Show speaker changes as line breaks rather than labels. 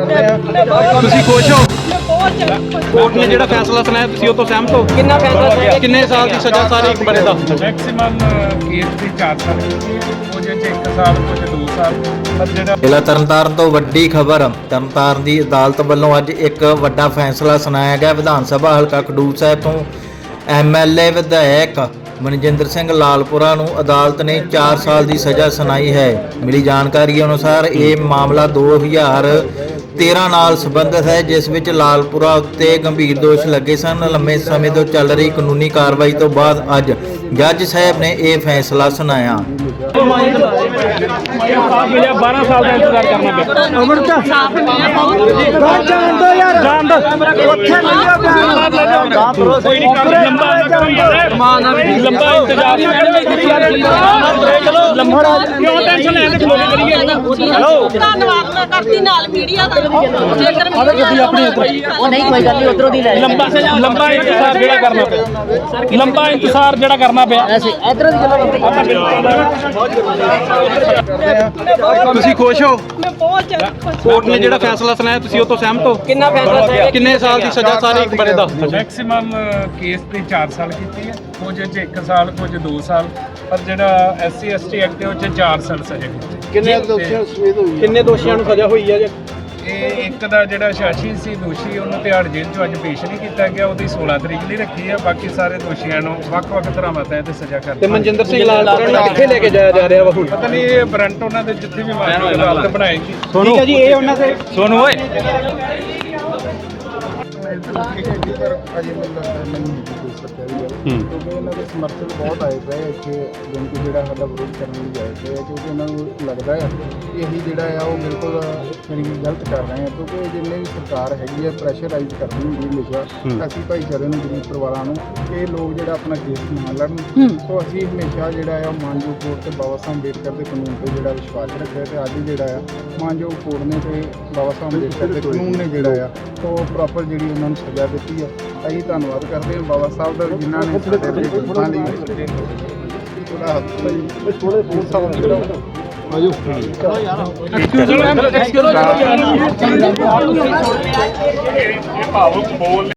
ਤੁਸੀਂ ਖੁਸ਼ ਹੋ? ਕੋਰਟ ਨੇ ਜਿਹੜਾ ਫੈਸਲਾ ਸੁਣਾਇਆ ਤੁਸੀਂ ਉਹ ਤੋਂ ਸਹਿਮਤ ਹੋ?
ਕਿੰਨਾ ਫੈਸਲਾ ਸੁਣਾਇਆ?
ਕਿੰਨੇ ਸਾਲ ਦੀ ਸਜ਼ਾ ਸਾਰੇ ਇੱਕ ਬਣੇ ਦਾ?
ਮੈਕਸਿਮਮ ਕੇਸ ਦੀ 4 ਸਾਲ ਕੁਝ ਚ 1 ਸਾਲ ਕੁਝ 2 ਸਾਲ। ਪਰ ਜਿਹੜਾ
ਜ਼ਿਲ੍ਹਾ ਤਰਨਤਾਰਨ ਤੋਂ ਵੱਡੀ ਖਬਰ ਤਰਨਤਾਰਨ ਦੀ ਅਦਾਲਤ ਵੱਲੋਂ ਅੱਜ ਇੱਕ ਵੱਡਾ ਫੈਸਲਾ ਸੁਣਾਇਆ ਗਿਆ। ਵਿਧਾਨ ਸਭਾ ਹਲਕਾ ਖਡੂਰ ਸਾਹਿਬ ਤੋਂ ਐਮਐਲਏ ਵਿਧਾਇਕ ਮਨਜਿੰਦਰ ਸਿੰਘ ਲਾਲਪੁਰਾ ਨੂੰ ਅਦਾਲਤ ਨੇ 4 ਸਾਲ ਦੀ ਸਜ਼ਾ ਸੁਣਾਈ ਹੈ। ਮਿਲੀ ਜਾਣਕਾਰੀ ਅਨੁਸਾਰ ਇਹ ਮਾਮਲਾ 2013 ਨਾਲ ਸੰਬੰਧਿਤ ਹੈ ਜਿਸ ਵਿੱਚ ਲਾਲਪੁਰਾ ਉੱਤੇ ਗੰਭੀਰ ਦੋਸ਼ ਲੱਗੇ ਸਨ। ਲੰਮੇ ਸਮੇਂ ਤੋਂ ਚੱਲ ਰਹੀ ਕਾਨੂੰਨੀ ਕਾਰਵਾਈ ਤੋਂ ਬਾਅਦ ਅੱਜ ਜੱਜ ਸਾਹਿਬ ਨੇ ਇਹ ਫੈਸਲਾ ਸੁਣਾਇਆ।
12 ਸਾਲ ਦਾ ਇੰਤਜ਼ਾਰ ਕਰਨਾ ਪਿਆ।
ਅਮਰਤਾ ਸਾਫ਼ ਮਿਲਿਆ ਬਹੁਤ
ਜਾਣ ਦੋ ਯਾਰ। ਜਾਣ ਦੋ ਉੱਥੇ ਕੋਈ ਨਹੀਂ ਕਰ ਲੰਬਾ ਲੰਬਾ ਇੰਤਜ਼ਾਰ ਲੰਬਾ ਕਿਉਂ ਟੈਨਸ਼ਨ ਲੈ ਕੇ ਖਲੋਗੇ ਕਰੀਏ? ਹੈਲੋ
ਧੰਨਵਾਦ ਮੈਂ ਕਰਦੀ ਨਾਲ ਮੀਡੀਆ ਦਾ। ਜੇਕਰ ਮੀਡੀਆ
ਉਹ ਨਹੀਂ ਕੋਈ ਗੱਲ ਨਹੀਂ ਉਧਰੋਂ ਦੀ ਲੈ ਜਾਓ।
ਲੰਬਾ ਲੰਬਾ ਇੰਤਜ਼ਾਰ ਜਿਹੜਾ ਕਰਨਾ ਪਿਆ। ਲੰਬਾ ਇੰਤਜ਼ਾਰ ਜਿਹੜਾ ਕਰਨਾ ਪਿਆ।
ਐਸੇ ਇਧਰੋਂ ਦੀ ਚਲੋ
ਤੁਸੀਂ ਖੁਸ਼ ਹੋ?
ਮੈਂ ਬਹੁਤ ਜ਼ਿਆਦਾ ਖੁਸ਼
ਕੋਰਟ ਨੇ ਜਿਹੜਾ ਫੈਸਲਾ ਸੁਣਾਇਆ ਤੁਸੀਂ ਉਹ ਤੋਂ ਸਹਿਮਤ ਹੋ?
ਕਿੰਨਾ ਫੈਸਲਾ ਸੁਣਾਇਆ?
ਕਿੰਨੇ ਸਾਲ ਦੀ ਸਜ਼ਾ ਸਾਰੇ ਇੱਕ ਬਣੇ ਦਾ
ਮੈਕਸਿਮਮ ਕੇਸ ਦੀ 4 ਸਾਲ ਕੀਤੀ ਹੈ। ਕੁਝ ਚ 1 ਸਾਲ ਕੁਝ 2 ਸਾਲ। ਪਰ ਜਿਹੜਾ ਐਸਸੀ ਐਸਟੀ ਐਕਟ ਹੈ ਉਹ ਚ 4 ਸਾਲ ਸਜ਼ਾ ਕੀਤੀ।
ਕਿੰਨੇ ਦੋਸ਼ੀਆਂ ਕਿੰਨੇ ਦੋਸ਼ੀਆਂ ਨੂੰ ਸਜ਼ਾ ਹੋਈ ਹੈ ਜੀ?
ਇਹ ਇੱਕ ਦਾ ਜਿਹੜਾ ਸ਼ਾਸ਼ੀ ਸੀ ਦੋਸ਼ੀ ਉਹਨੂੰ ਤਿਹਾੜ ਜੇਲ੍ਹ ਚੋਂ ਅੱਜ ਪੇਸ਼ ਨਹੀਂ ਕੀਤਾ ਗਿਆ ਉਹਦੀ 16 ਤਰੀਕ ਲਈ ਰੱਖੀ ਹੈ ਬਾਕੀ ਸਾਰੇ ਦੋਸ਼ੀਆਂ ਨੂੰ ਵੱਖ-ਵੱਖ ਧਾਰਾਵਾਂ ਤਹਿਤ ਸਜ਼ਾ ਕਰ
ਤੇ ਮਨਜਿੰਦਰ ਸਿੰਘ ਲਾਲਪੁਰਾ ਨੂੰ ਕਿੱਥੇ ਲੈ ਕੇ ਜਾਇਆ ਜਾ ਰਿਹਾ ਵਾ ਹੁਣ?
ਪਤਾ ਨਹੀਂ ਇਹ ਬਰੰਟ ਉਹਨਾਂ ਦੇ ਜਿੱਥੇ ਵੀ ਮਾਰੋ ਅਦਾਲਤ ਬਣਾਏਗੀ
ਠੀਕ ਹੈ ਜੀ ਇਹ ਉਹਨਾਂ ਦੇ ਸੋਨੂ ਓਏ।
ਅਜੇ ਮੈਨੂੰ ਲੱਗਦਾ ਕਿਉਂਕਿ ਇਹਨਾਂ ਦੇ ਸਮਰਥਕ ਬਹੁਤ ਆਏ ਪਏ ਆ ਇੱਥੇ ਜਿਨ ਕਿ ਜਿਹੜਾ ਸਾਡਾ ਵਿਰੋਧ ਕਰਨ ਲਈ ਆਏ ਪਏ ਆ ਕਿਉਂਕਿ ਇਹਨਾਂ ਨੂੰ ਲੱਗਦਾ ਹੈ ਕਿ ਅਸੀਂ ਜਿਹੜਾ ਆ ਉਹ ਬਿਲਕੁਲ ਮੇਰੀ ਗਲਤ ਕਰ ਰਹੇ ਆ ਕਿਉਂਕਿ ਜਿੰਨੇ ਵੀ ਸਰਕਾਰ ਹੈਗੀ ਆ ਪ੍ਰੈਸ਼ਰਾਈਜ਼ ਕਰਦੀ ਹੁੰਦੀ ਹਮੇਸ਼ਾ ਅਸੀਂ ਭਾਈਚਾਰੇ ਨੂੰ ਗਰੀਬ ਪਰਿਵਾਰਾਂ ਨੂੰ ਇਹ ਲੋਕ ਜਿਹੜਾ ਆਪਣਾ ਕੇਸ ਨਾ ਲੜਨ ਸੋ ਅਸੀਂ ਹਮੇਸ਼ਾ ਜਿਹੜਾ ਆ ਮਾਨਜੋ ਕੋਰਟ ਤੇ ਬਾਬਾ ਸਾਹਿਬ ਅੰਬੇਡਕਰ ਦੇ ਕਾਨੂੰਨ ਤੇ ਜਿਹੜਾ ਵਿਸ਼ਵਾਸ ਰੱਖਿਆ ਤੇ ਅੱਜ ਜਿਹੜਾ ਆ ਮਾਨਜੋ ਕੋਰਟ ਨੇ ਤੇ ਬਾਬਾ ਸਾਹਿਬ ਅੰਬੇਡਕਰ ਦੇ ਕਾਨੂੰਨ ਨੇ ਜਿਹੜਾ ਆ ਉਹ ਪ੍ਰੋਪਰ ਜਿਹੜੀ ਉਹਨਾਂ ਨੂੰ ਸਜ਼ਾ ਦਿੱਤੀ ਆ। ਅਸੀਂ ਧੰਨਵਾਦ ਕਰਦੇ ਹਾਂ ਬਾਬਾ ਸਾਹਿਬ ਦਾ ਜਿਨ੍ਹਾਂ ਨੇ ਸਾਡੇ ਲਈ। ਉਹਦਾ ਹੱਥ ਲਈ ਥੋੜੇ ਬਹੁਤ ਸਾਹਿਬ ਜਿਹੜਾ
ਇਹ ਭਾਵੁਕ ਬੋਲ